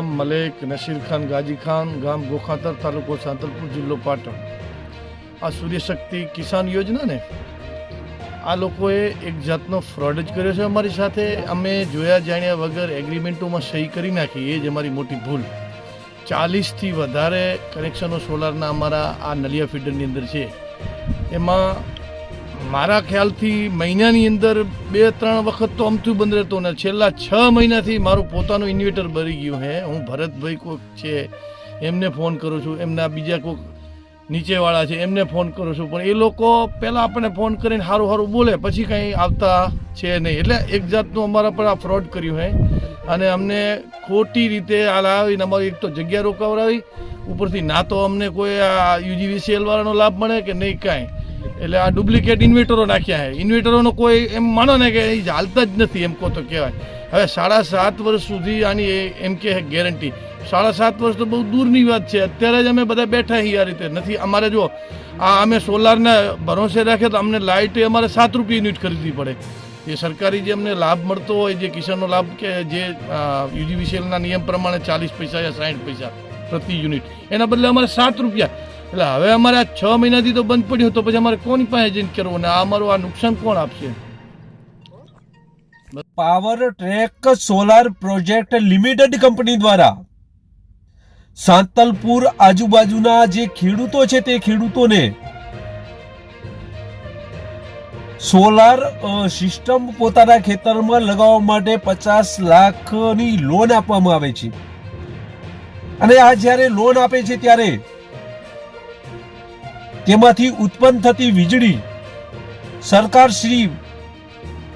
નામ મલેક નસીર ખાન ગાજી ખાન, ગામ ગોખાતર તાલુકો સાંતલપુર જિલ્લો પાટણ. આ સૂર્યશક્તિ કિસાન યોજના ને આ લોકોએ એક જાતનો ફ્રોડ જ કર્યો છે અમારી સાથે. અમે જોયા જાણ્યા વગર એગ્રીમેન્ટોમાં સહી કરી નાખી. એ જ અમારી મોટી ભૂલ. ચાલીસથી વધારે કનેક્શનો સોલારના અમારા આ નલિયા ફીડરની અંદર છે. એમાં મારા ખ્યાલથી મહિનાની અંદર બે, ત્રણ વખત તો અમથું બંધ રહેતો ને છેલ્લા છ મહિનાથી મારું પોતાનું ઇન્વેટર ભરી ગયું હે. હું ભરતભાઈ કોઈક છે, એમને ફોન કરું છું, એમના બીજા કોઈક નીચેવાળા છે, એમને ફોન કરું છું. પણ એ લોકો પહેલાં આપણને ફોન કરીને સારું સારું બોલે, પછી કંઈ આવતા છે નહીં. એટલે એક જાતનું અમારા પર આ ફ્રોડ કર્યું હે. અને અમને ખોટી રીતે આ લાવીને અમારી એક તો જગ્યા રોકાવડાવી ઉપરથી ના તો અમને કોઈ આ યુજીવીસીએલ વાળાનો લાભ મળે કે નહીં કાંઈ. એટલે આ ડુપ્લિકેટ ઇન્વેટરો નાખ્યા છે. ઇન્વેટરોનો કોઈ એમ માનો ને કે એ હાલતા જ નથી એમ કહો તો કહેવાય. હવે સાડા સાત વર્ષ સુધી આની એમ કે ગેરંટી. સાડા સાત વર્ષ તો બહુ દૂરની વાત છે. અત્યારે જ અમે બધા બેઠા છીએ આ રીતે. નથી, અમારે જો આ અમે સોલારના ભરોસે રાખીએ તો અમને લાઇટ અમારે સાત રૂપિયા યુનિટ ખરીદવી પડે. એ સરકારી જે અમને લાભ મળતો હોય, જે કિસાનનો લાભ કે જે યુજીવીસીએલના નિયમ પ્રમાણે ચાલીસ પૈસા યા સાઠ પૈસા પ્રતિ યુનિટ. એના બદલે અમારે સાત રૂપિયા. એટલે હવે અમારે આ છ મહિનાથી તો બંધ પડ્યું તો પછી અમારે કોની પાસે જઈને કરવું ને આ અમારું આ નુકસાન કોણ આપશે? Power track solar project limited company દ્વારા સાંતલપુર આજુબાજુના જે ખેડૂતો છે તે ખેડૂતોને સોલાર સિસ્ટમ પોતાના ખેતરમાં લગાવવા માટે પચાસ લાખની લોન આપવામાં આવે છે. અને આ જ્યારે લોન આપે છે ત્યારે તેમાંથી ઉત્પન્ન થતી વીજળી સરકાર શ્રી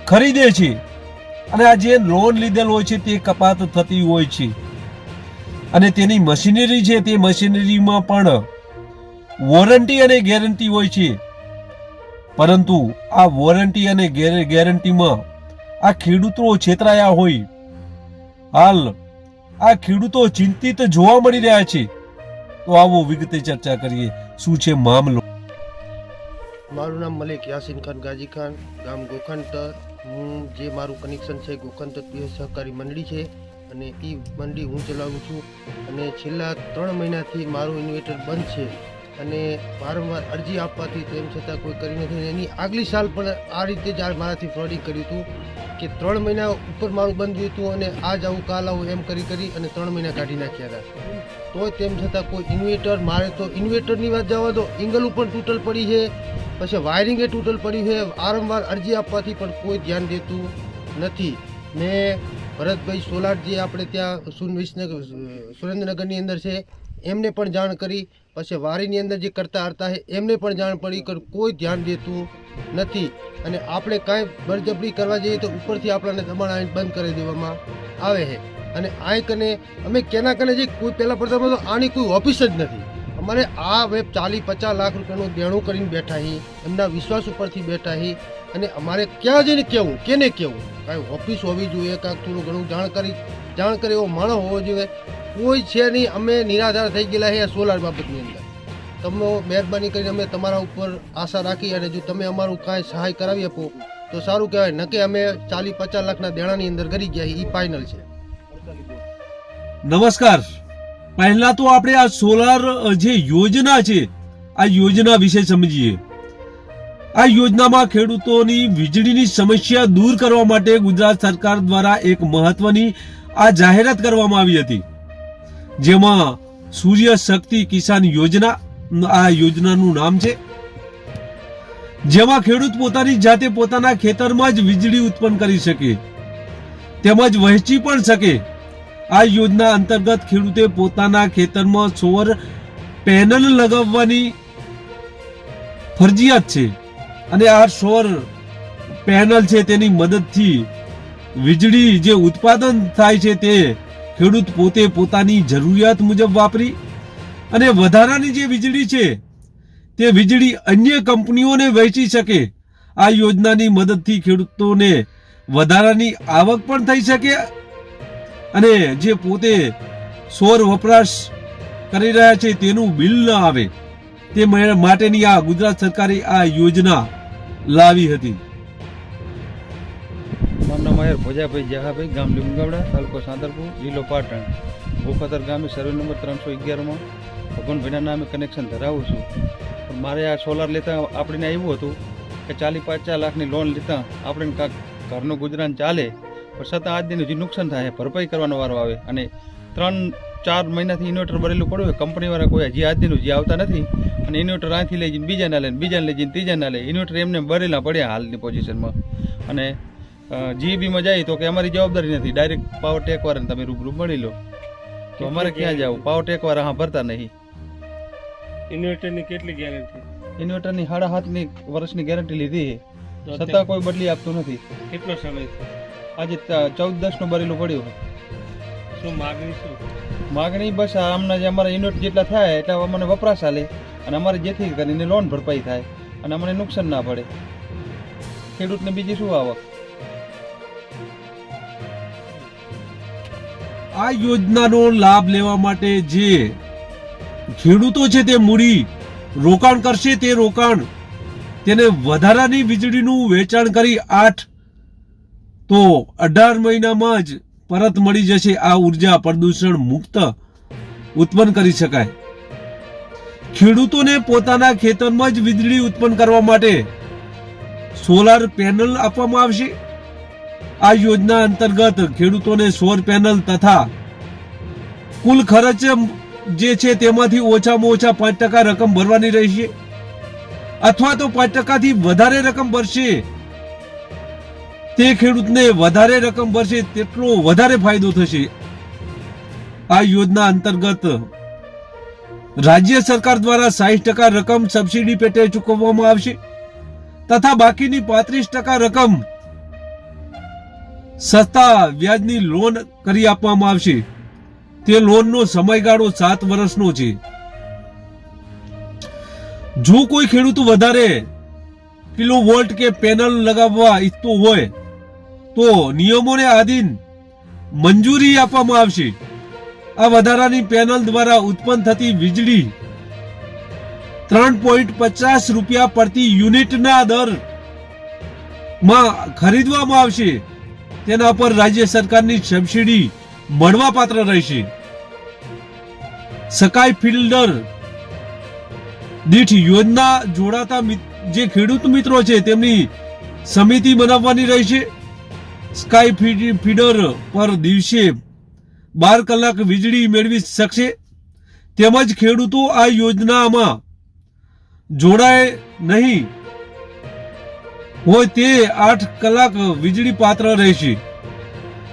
ખરીદે છે. અને આ જે લોન લીધેલ હોય છે તે કપાત થતી હોય છે. અને તેની મશીનરી છે તે મશીનરીમાં પણ વોરંટી અને ગેરંટી હોય છે. પરંતુ આ વોરંટી અને ગેરંટીમાં આ ખેડૂતો છેતરાયા હોય. હાલ આ ખેડૂતો ચિંતિત જોવા મળી રહ્યા છે. તો આવો વિગતે ચર્ચા કરીએ. શું છે મામલો? મારું નામ મલિક યાસીન ખાન ગાજી ખાન ગામ ગોખંતર હું જે મારું કનેક્શન છે ગોખંતર પીએસ સહકારી મંડળી છે અને એ મંડળી હું ચલાવું છું. અને છેલ્લા ત્રણ મહિનાથી મારું ઇન્વેટર બંધ છે અને વારંવાર અરજી આપવાથી તેમ છતાં કોઈ કરી નથી. એની આગલી સાલ પણ આ રીતે જ મારાથી ફ્રોડિંગ કર્યું હતું. કે ત્રણ મહિના ઉપર મારું બંધ હતું અને આજ આવું કાલ આવું એમ કરી કરી અને ત્રણ મહિના કાઢી નાખ્યા હતા. તોય તેમ છતાં કોઈ ઇન્વેટર મારે તો ઇન્વેટરની વાત જવા દો. એંગલ ઉપર તૂટલ પડી છે, પછી વાયરિંગે તૂટલ પડ્યું છે. વારંવાર અરજી આપવાથી પણ કોઈ ધ્યાન દેતું નથી. મેં ભરતભાઈ સોલાર જે આપણે ત્યાં સુન વિસનગર સુરેન્દ્રનગરની અંદર છે, એમને પણ જાણ કરી. પછી વારીની અંદર જે કરતા હતા એમને પણ જાણ પડી કે કોઈ ધ્યાન દેતું નથી. અને આપણે કાંઈ બળજબરી કરવા જઈએ તો ઉપરથી આપણને દબાણ આવીને બંધ કરી દેવામાં આવે છે. અને આ કને અમે કેના કને જે કોઈ પહેલાં પડતા તો આની કોઈ ઓફિસ જ નથી. અમારે આ વેબ ચાલીસ પચાસ લાખ રૂપિયાનું દેણું કરીને બેઠા હી. એમના વિશ્વાસ ઉપરથી બેઠા હી. અને અમારે ક્યાં જઈને કહેવું કેને કહેવું કાંઈ ઓફિસ હોવી જોઈએ કાંઈક થોડું ઘણું જાણકારી જાણકારી એવો માણસ હોવો જોઈએ. કોઈ છે નહીં, અમે નિરાધાર થઈ ગયેલા છે સોલાર બાબતની અંદર. તમે મહેરબાની કરીને અમે તમારા ઉપર આશા રાખી અને જો તમે અમારું કાંઈ સહાય કરાવી આપો, તો સારું કહેવાય. ન કે અમે ચાલીસ પચાસ લાખના દેણાની અંદર કરી ગયા એ ફાઇનલ છે. નમસ્કાર. પહેલા તો આપણે આ સોલાર જે યોજના છે, આ યોજના વિશે સમજીએ. આ યોજનામાં ખેડૂતોની વીજળીની સમસ્યા દૂર કરવા માટે ગુજરાત સરકાર દ્વારા એક મહત્વની આ જાહેરાત કરવામાં આવી હતી. જેમાં સૂર્ય શક્તિ કિસાન યોજના, આ યોજનાનું નામ છે. જેમાં ખેડૂત પોતાની જાતે પોતાના ખેતરમાં જ વીજળી ઉત્પન્ન કરી શકે, તેમજ વહેંચી પણ શકે. આ યોજના અંતર્ગત ખેડૂતે પોતાના ખેતરમાં સોર પેનલ લગાવવાની ફરજિયાત છે. અને આ સૌર પેનલ છે તેની મદદથી વીજળી જે ઉત્પાદન થાય છે તે ખેડૂત પોતે પોતાની જરૂરિયાત મુજબ વાપરી અને વધારાની જે વીજળી છે તે વીજળી અન્ય કંપનીઓને વહેંચી શકે. આ યોજનાની મદદથી ખેડૂતોને વધારાની આવક પણ થઈ શકે અને જે પોતે સૌર વપરાશ કરી રહ્યા છે તેનું બિલ ન આવે. તે માટેની આ ગુજરાત સરકારે આ યોજના લાવી હતી. નામ માયર ભોજાભાઈ જહાભાઈ, ગામ લીમગાવડા, તાલુકો સાંદરપુર, જિલ્લો પાટણ. ભૂખતર ગામે સર્વે નંબર ત્રણસો અગિયારમાં ભગવાનભાઈના નામે કનેક્શન ધરાવું છું. પણ મારે આ સોલાર લેતા આપણને એવું હતું કે ચાલી પાંચ લાખની લોન લેતા આપણે કાંક ઘરનું ગુજરાન ચાલે. પણ છતાં આજ દિન હજી નુકસાન થાય, ભરપાઈ કરવાનો વારો આવે. અને ત્રણ ચાર મહિનાથી ઇન્વર્ટર ભરેલું પડ્યું હોય કંપનીવાળા કોઈ હજી આજનું જે આવતા નથી અને ઇન્વર્ટર અહીંથી લઈ જઈને બીજાના લઈને બીજાને લઈ જઈને ત્રીજાના લઈ ઇન્વર્ટર એમને ભરેલા પડ્યા હાલની પોઝિશનમાં અને જીબીમાં જાય તો કે અમારી જવાબદારી નથી ડાયરેક્ટ પાવર ટેક વાળાને તમે રૂબરૂ મળી લો. તો અમારે ક્યાં જવું? પાવર ટેકવાળા હા ભરતા નહીં. ઇન્વર્ટરની કેટલી ગેરંટી ઇન્વર્ટરની સાડા સાતની વર્ષની ગેરંટી લીધી છતાં કોઈ બદલી આપતું નથી. કેટલો સમય આજે ચૌદ દસનું ભરેલું પડ્યું. શું? માગણી બસ આમના જે અમારા યુનિટ જેટલા થાય એટલા અમને વપરાશ હાલે અને અમારે જેથી કરીને લોન ભરપાઈ થાય અને અમને નુકસાન ના પડે. ખેડૂતને બીજી શું આવક? આ યોજનાનો લાભ લેવા માટે જે ખેડૂતો છે તે મૂડી રોકાણ કરશે તે રોકાણ તેને વધારાની વીજળીનું વેચાણ કરી આઠ તો અઢાર મહિનામાં જ પરત મળી જશે, આ ઊર્જા પ્રદૂષણ મુક્ત ઉત્પન્ન કરી શકાય. ખેડૂતોને પોતાના ખેતરમાં જ વીજળી ઉત્પન્ન કરવા માટે સોલાર પેનલ આપવામાં આવશે. આ યોજના અંતર્ગત ખેડૂતોને સોર પેનલ તથા કુલ ખર્ચ જે છે તેમાંથી ઓછામાં ઓછા પાંચ ટકા રકમ ભરવાની રહેશે. અથવા તો પાંચ ટકાથી વધારે રકમ ભરશે. તે ખેડૂતને વધારે રકમ ભરશે તેટલો વધારે ફાયદો થશે. આ યોજના અંતર્ગત રાજ્ય સરકાર દ્વારા સાહીઠ ટકા રકમ સબસિડી પેટે ચૂકવવામાં આવશે તથા બાકીની પાંત્રીસ ટકા રકમ સસ્તા વ્યાજની લોન કરી આપવામાં આવશે. તે લોનનો સમયગાળો સાત વર્ષનો છે. જો કોઈ ખેડૂત વધારે કિલો વોલ્ટ કે પેનલ લગાવવા ઈચ્છતો હોય તો નિયમોને આધીન મંજૂરી આપવામાં આવશે. આ વધારાની પેનલ દ્વારા ઉત્પન્ન થતી વીજળી ત્રણ પોઈન્ટ પચાસ રૂપિયા પ્રતિ યુનિટના દરમાં ખરીદવામાં આવશે. તેના પર રાજ્ય સરકારની સબસિડી મળવા પાત્ર રહેશે. સકાઈ ફિલ્ડર દીઠ યોજના જોડાતા જે ખેડૂત મિત્રો છે, તેમની સમિતિ બનાવવાની રહેશે. સ્કાય ફીડ- ફીડર પર દિવસે બાર કલાક વીજળી મેળવી શકશે? તેમજ ખેડૂતો આ યોજનામાં જોડાય નહીં હોય તે આઠ કલાક વીજળી પાત્ર રહેશે.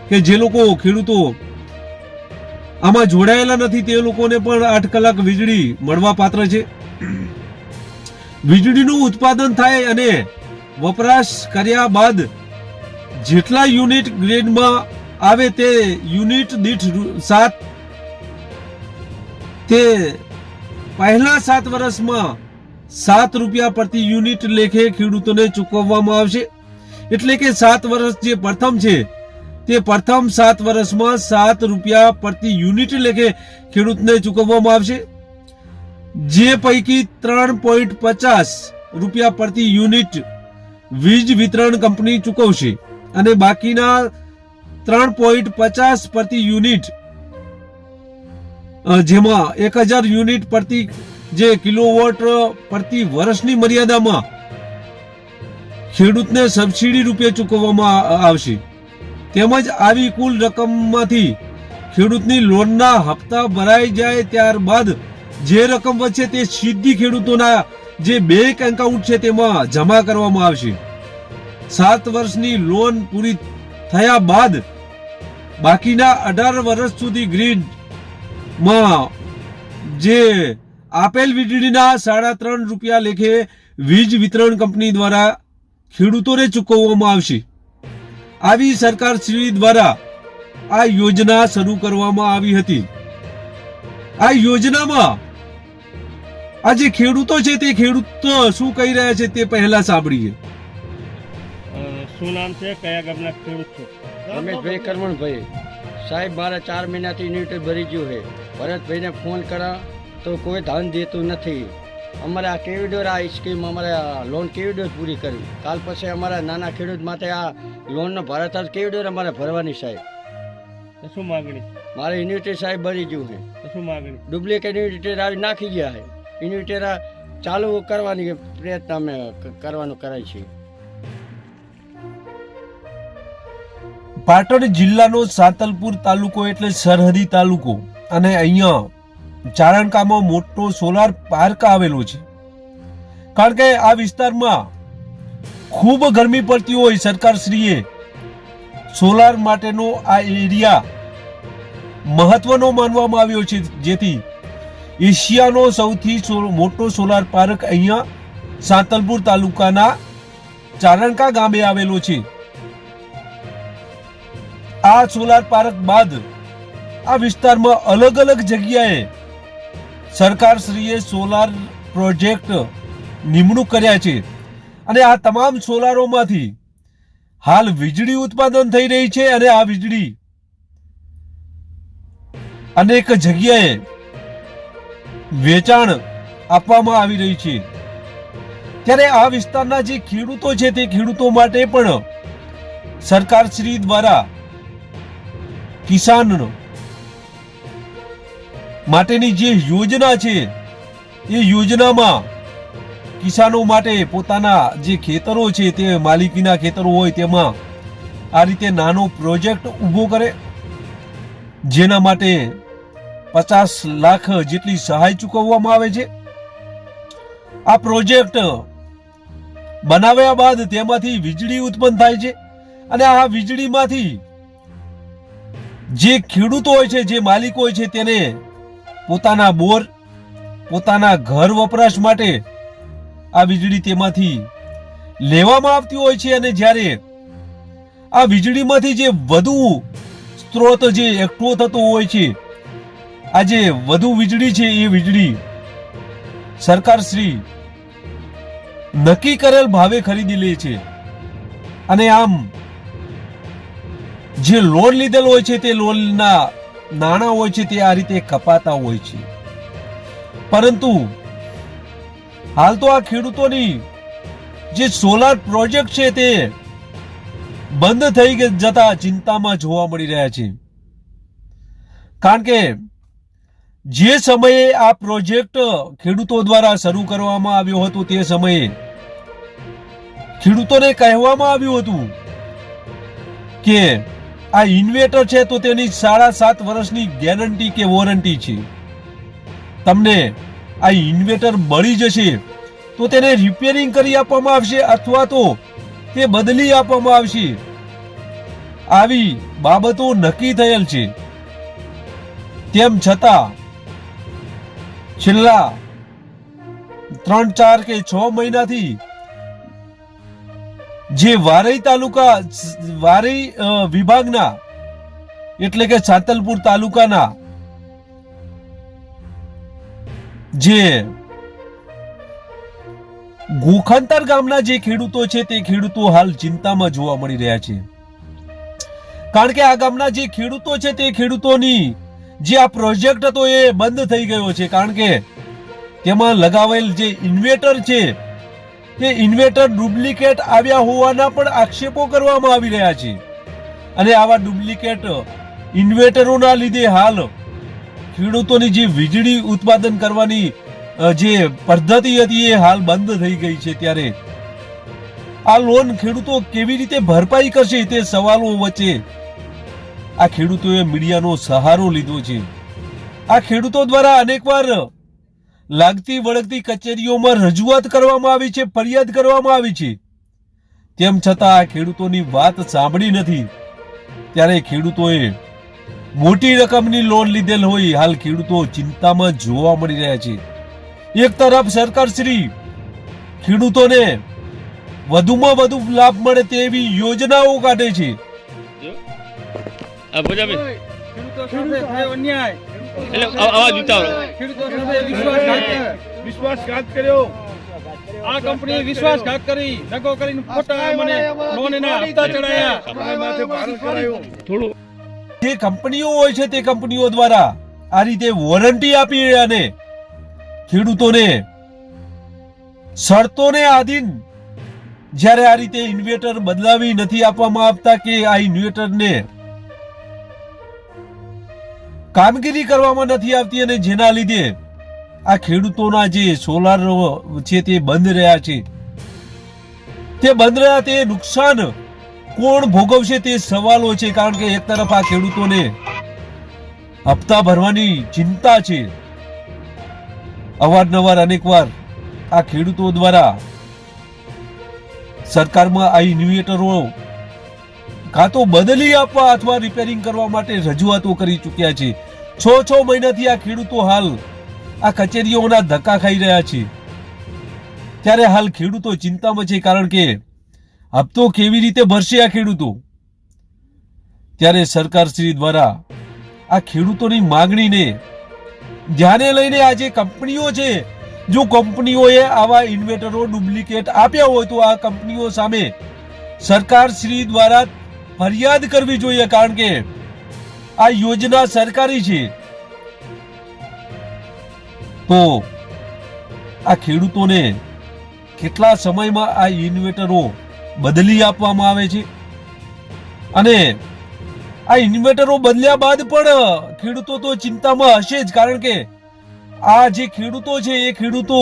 કે જે લોકો ખેડૂતો આમાં જોડાયેલા નથી, તે લોકોને પણ આઠ કલાક વીજળી મળવા પાત્ર છે. વીજળીનું ઉત્પાદન થાય અને વપરાશ કર્યા બાદ જેટલા યુનિટ ગ્રેડમાં આવે તે યુનિટ દીઠ સાત તે પહેલા સાત વર્ષમાં સાત રૂપિયા પ્રતિ યુનિટ લેખે ખેડૂતોને ચૂકવવામાં આવશે. એટલે કે સાત વર્ષ જે પ્રથમ છે, તે પ્રથમ સાત વર્ષમાં સાત રૂપિયા પ્રતિ યુનિટ લેખે ખેડૂતને ચૂકવવામાં આવશે. જે પૈકી ત્રણ પોઈન્ટ પચાસ રૂપિયા પ્રતિ યુનિટ વીજ વિતરણ કંપની ચૂકવશે. અને બાકીના ત્રણ પોઈન્ટ પચાસ પ્રતિ યુનિટ જેમાં એક હજાર યુનિટ પ્રતિ જે કિલોવોટ પ્રતિ વર્ષની મર્યાદામાં ખેડૂતને સબસિડી રૂપે ચૂકવવામાં આવશે. તેમજ આવી કુલ રકમમાંથી ખેડૂતની લોનના હપ્તા ભરાઈ જાય ત્યારબાદ જે રકમ વધશે તે સીધી ખેડૂતોના જે બેંક એકાઉન્ટ છે તેમાં જમા કરવામાં આવશે. સાત વર્ષની લોન પૂરી થયા બાદ બાકીના અઢાર વર્ષ સુધી ગ્રીડમાં જે આપેલ વીજળીના સાડા ત્રણ રૂપિયા લેખે વીજ વિતરણ કંપની દ્વારા ખેડૂતોને ચૂકવવામાં આવશે. આવી સરકાર શ્રી દ્વારા આ યોજના શરૂ કરવામાં આવી હતી. આ યોજનામાં આ જે ખેડૂતો છે તે ખેડૂતો શું કહી રહ્યા છે તે પહેલા સાંભળીએ. શું નામ છે? કયા ગામના ખેડૂત છો? રમેશભાઈ કરમણભાઈ સાહેબ મારે ચાર મહિનાથી યુનિટ ભરી ગયું છે. ભરતભાઈને ફોન કરા તો કોઈ ધન દેતું નથી. અમારે આ કેવી ડોર આ સ્કીમ અમારે લોન કેવી ડોર પૂરી કરી? કાલ પછી અમારા નાના ખેડૂત માટે આ લોનનો ભારત કેવી ડોર અમારે ભરવાની સાહેબ? શું માગણી? મારે યુનિટી સાહેબ ભરી ગયું છે. શું માગણી? ડુપ્લિકેટ યુનિટેર આવી નાખી ગયા છે. યુનિટેર ચાલુ કરવાની પ્રયત્ન અમે કરવાનું કરાય છે. પાટણ જિલ્લાનો સાતલપુર તાલુકો એટલે સરહદી તાલુકો અને અહીંયા ચારણકામાં મોટો સોલાર પાર્ક આવેલો છે. કારણ કે આ વિસ્તારમાં ખૂબ ગરમી પડતી હોય સરકારશ્રીએ સોલાર માટેનો આ એરિયા મહત્વનો માનવામાં આવ્યો છે. જેથી એશિયાનો સૌથી મોટો સોલાર પાર્ક અહીંયા સાતલપુર તાલુકાના ચારણકા ગામે આવેલો છે. આ સોલાર પાર્ક બાદ આ વિસ્તારમાં અલગ અલગ જગ્યાએ સરકારશ્રીએ સોલાર પ્રોજેક્ટ નિમણૂક કર્યા છે. અને આ તમામ સોલારોમાંથી હાલ વીજળી ઉત્પાદન થઈ રહી છે અને આ વીજળી અનેક જગ્યાએ વેચાણ આપવામાં આવી રહી છે. ત્યારે આ વિસ્તારના જે ખેડૂતો છે તે ખેડૂતો માટે પણ સરકારશ્રી દ્વારા કિસાન માટેની જે યોજના છે, એ યોજનામાં કિસાનો માટે પોતાના જે ખેતરો છે, તે માલિકીના ખેતરો હોય તેમાં આ રીતે નાનો પ્રોજેક્ટ ઊભો કરે, જેના માટે પચાસ લાખ જેટલી સહાય ચૂકવવામાં આવે છે. આ પ્રોજેક્ટ બનાવ્યા બાદ તેમાંથી વીજળી ઉત્પન્ન થાય છે અને આ વીજળીમાંથી જે ખેડૂતો હોય છે, જે માલિકો હોય છે, તેને પોતાના બોર, પોતાના ઘર વપરાશ માટે આ વીજળી તેમાંથી લેવામાં આવતી હોય છે અને જ્યારે આ વીજળીમાંથી જે વધુ સ્ત્રોત જે એકઠો થતો હોય છે, આ જે વધુ વીજળી છે, એ વીજળી સરકારશ્રી નક્કી કરેલ ભાવે ખરીદી લે છે. અને આમ જે લોન લીધેલ હોય છે તે લોનના નાણાં હોય છે તે આ રીતે કપાતા હોય છે. પરંતુ હાલ તો આ ખેડૂતોની જે સોલાર પ્રોજેક્ટ છે તે બંધ થઈ જતા ચિંતામાં જોવા મળી રહ્યા છે. કારણ કે જે સમયે આ પ્રોજેક્ટ ખેડૂતો દ્વારા શરૂ કરવામાં આવ્યો હતો તે સમયે ખેડૂતોને કહેવામાં આવ્યું હતું કે આ ઇન્વેટર છે તો તેની સાડા સાત વર્ષની ગેરંટી કે વોરંટી છે. તમને આ ઇન્વેટર બળી જશે તો તેને રિપેરિંગ કરી આપવામાં આવશે અથવા તો તે બદલી આપવામાં આવશે. આવી બાબતો નક્કી થયેલ છે. તેમ છતાં છેલ્લા ત્રણ ચાર કે છ મહિનાથી જે વારઈ તાલુકા, વારઈ વિભાગના, એટલે કે સાતલપુર તાલુકાના જે ગોખંતર ગામના જે ખેડૂતો છે તે ખેડૂતો હાલ ચિંતામાં જોવા મળી રહ્યા છે. કારણ કે આ ગામના જે ખેડૂતો છે તે ખેડૂતોની જે આ પ્રોજેક્ટ હતો એ બંધ થઈ ગયો છે. કારણ કે તેમાં લગાવેલ જે ઇન્વેટર છે તે ઇન્વેટર ડુપ્લિકેટ આવ્યા હોવાના પણ આક્ષેપો કરવામાં આવી રહ્યા છે. અને આવા ડુપ્લિકેટ ઇન્વેટરોના લીધે હાલ ખેડૂતોની જે વીજળી ઉત્પાદન કરવાની જે પદ્ધતિ હતી એ હાલ બંધ થઈ ગઈ છે ત્યારે. આ લોન ખેડૂતો કેવી રીતે ભરપાઈ કરશે તે સવાલો વચ્ચે આ ખેડૂતોએ મીડિયાનો સહારો લીધો છે. આ ખેડૂતો દ્વારા અનેકવાર લાગતી વળગતી કચેરીઓમાં રજૂઆત કરવામાં આવી છે ફરિયાદ કરવામાં આવી છે. તેમ છતાં આ ખેડૂતોની વાત સાંભળી નથી. ત્યારે ખેડૂતોએ મોટી રકમની લોન લીધેલ હોય હાલ ખેડૂતો ચિંતામાં જોવા મળી રહ્યા છે. એક તરફ સરકાર શ્રી ખેડૂતોને વધુમાં વધુ લાભ મળે તેવી યોજનાઓ કાઢે છે. એટલે અવાજ ઉતારો. વિશ્વાસઘાત વિશ્વાસઘાત કર્યો. આ કંપનીએ વિશ્વાસઘાત કરી દગો કરીને ખોટા મને લોન એના હપ્તા ચડાયા. થોડું. જે કંપનીઓ હોય છે તે કંપનીઓ દ્વારા આ રીતે વોરંટી આપી અને ખેડૂતોને શરતોને આધીન જ્યારે આ રીતે ઇન્વેટર બદલાવી નથી આપવામાં આવતા કે આ ઇન્વેટરને કામગીરી કરવામાં નથી આવતી અને જેના લીધે આ ખેડૂતોના જે સોલાર છે તે બંધ રહ્યા છે. તે બંધ રહ્યા તે નુકસાન કોણ ભોગવશે તે સવાલો છે, કારણ કે એક તરફ આ ખેડૂતોને હપ્તા ભરવાની ચિંતા છે. અવારનવાર અનેકવાર આ ખેડૂતો દ્વારા સરકારમાં આ ઇન્વેટરો કાં તો બદલી આપવા અથવા રિપેરિંગ કરવા માટે રજૂઆતો કરી ચૂક્યા છે. છ છ મહિનાથી આ ખેડૂતો હાલ આ કચેરીઓના ધક્કા ખાઈ રહ્યા છે. ત્યારે હાલ ખેડૂતો ચિંતામાં છે કારણ કે હપ્તો કેવી રીતે ભરશે આ ખેડૂતો? ત્યારે સરકારશ્રી દ્વારા આ ખેડૂતોની માગણીને ધ્યાને લઈને આ જે કંપનીઓ છે, જો કંપનીઓએ આવા ઇન્વેટરો ડુપ્લિકેટ આપ્યા હોય તો આ કંપનીઓ સામે સરકાર શ્રી દ્વારા ફરિયાદ કરવી જોઈએ કારણ કે આ યોજના સરકારી છે. તો આ ખેડૂતોને કેટલા સમયમાં આ ઇન્વેટરો બદલી આપવામાં આવે છે? અને આ ઇન્વેટરો બદલ્યા બાદ પણ ખેડૂતો તો ચિંતામાં હશે જ કારણ કે આ જે ખેડૂતો છે એ ખેડૂતો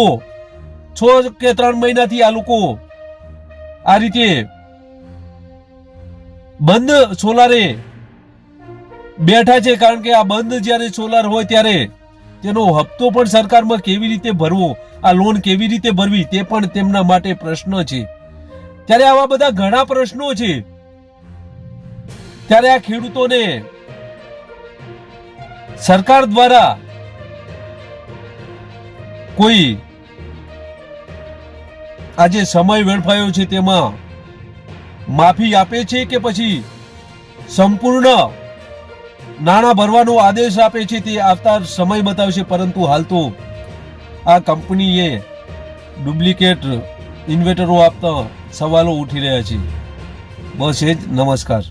છ કે ત્રણ મહિનાથી આ લોકો આ રીતે બંધ સોલારે બેઠા છે કારણ કે આ બંધ જ્યારે સોલાર હોય ત્યારે તેનો હપ્તો પણ સરકારમાં કેવી રીતે ભરવો, આ લોન કેવી રીતે ભરવી તે પણ તેમના માટે પ્રશ્ન છે. ત્યારે આવા બધા ઘણા પ્રશ્નો છે. ત્યારે આ ખેડૂતોને સરકાર દ્વારા કોઈ આજે સમય વેડફાયો છે તેમાં માફી આપે છે કે પછી સંપૂર્ણ નાણાં ભરવાનો આદેશ આપે છે તે આવતા સમય બતાવશે, પરંતુ હાલ તો આ કંપનીએ ડુપ્લિકેટ ઇન્વેટરો આપતા સવાલો ઉઠી રહ્યા છે. બસ એ જ. નમસ્કાર.